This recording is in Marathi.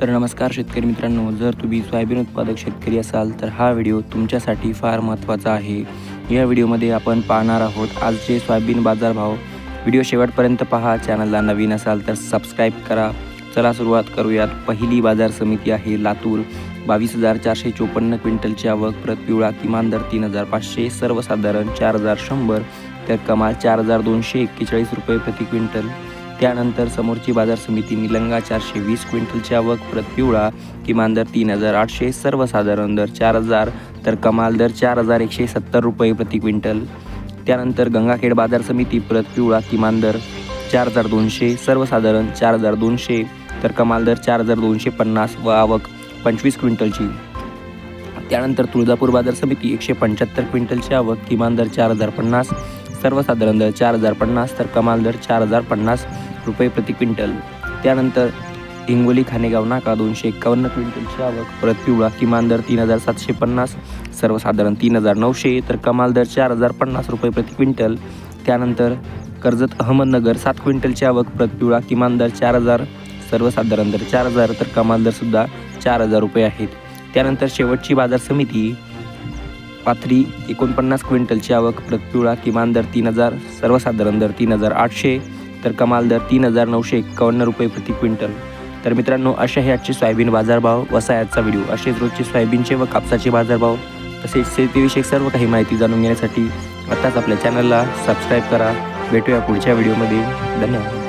तर नमस्कार शेतकरी मित्रांनो जर तुम्ही सोयाबीन उत्पादक शेतकरी असाल तर हा व्हिडिओ तुमच्यासाठी फार महत्त्वाचा आहे. या व्हिडिओमध्ये आपण पाहणार आहोत आजचे सोयाबीन बाजारभाव. व्हिडिओ शेवटपर्यंत पहा चॅनलला नवीन असाल तर सबस्क्राईब करा. चला सुरुवात करूयात. पहिली बाजार समिती आहे लातूर. बावीस हजार चारशे चोपन्न क्विंटलची आवक प्रत पिवळा किमान दर तीन हजार पाचशे सर्वसाधारण चार हजार शंभर तर कमाल चार हजार दोनशे एक्केचाळीस रुपये प्रति क्विंटल. त्यानंतर समोरची बाजार समिती निलंगा चारशे वीस क्विंटलची आवक प्रत पिवळा किमान दर तीन हजार आठशे सर्वसाधारण दर चार हजार तर कमाल दर चार हजार एकशे सत्तर रुपये प्रति क्विंटल. त्यानंतर गंगाखेड बाजार समिती प्रत पिवळा किमान दर चार हजार दोनशे सर्वसाधारण चार हजार दोनशे तर कमाल दर चार हजार दोनशे पन्नास व आवक पंचवीस क्विंटलची. त्यानंतर तुळजापूर बाजार समिती एकशे पंच्याहत्तर क्विंटलची आवक किमान दर चार हजार पन्नास सर्वसाधारण दर चार हजार पन्नास तर कमाल दर चार हजार पन्नास रुपये प्रति क्विंटल. त्यानंतर हिंगोली खानेगाव नाका दोनशे एक्कावन्न क्विंटलची आवक. परत पिवळा किमान दर तीन हजार सातशे पन्नास सर्वसाधारण तीन हजार नऊशे तर कमाल दर चार हजार पन्नास रुपये प्रति क्विंटल. त्यानंतर कर्जत अहमदनगर सात क्विंटलची आवक. प्रत पिवळा किमान दर चार हजार सर्वसाधारण दर चार हजार तर कमाल दरसुद्धा चार हजार रुपये आहेत. त्यानंतर शेवटची बाजार समिती पाथरी एकोणपन्नास क्विंटलची आवक. प्रत पिवळा किमान दर तीन हजार सर्वसाधारण दर तीन हजार आठशे तर कमाल दर तीन हजार नऊशे एक्कावन्न रुपये प्रति क्विंटल. तर मित्रांनो असे हे आजचे सोयाबीन बाजारभाव वसायाचा व्हिडिओ. असेच रोजचे सोयाबीनचे व कापसाचे बाजारभाव. तसेच शेतीविषयक सर्व काही माहिती जाणून घेण्यासाठी आत्ताच आपल्या चॅनलला सबस्क्राईब करा. भेटूया पुढच्या व्हिडिओमध्ये. धन्यवाद.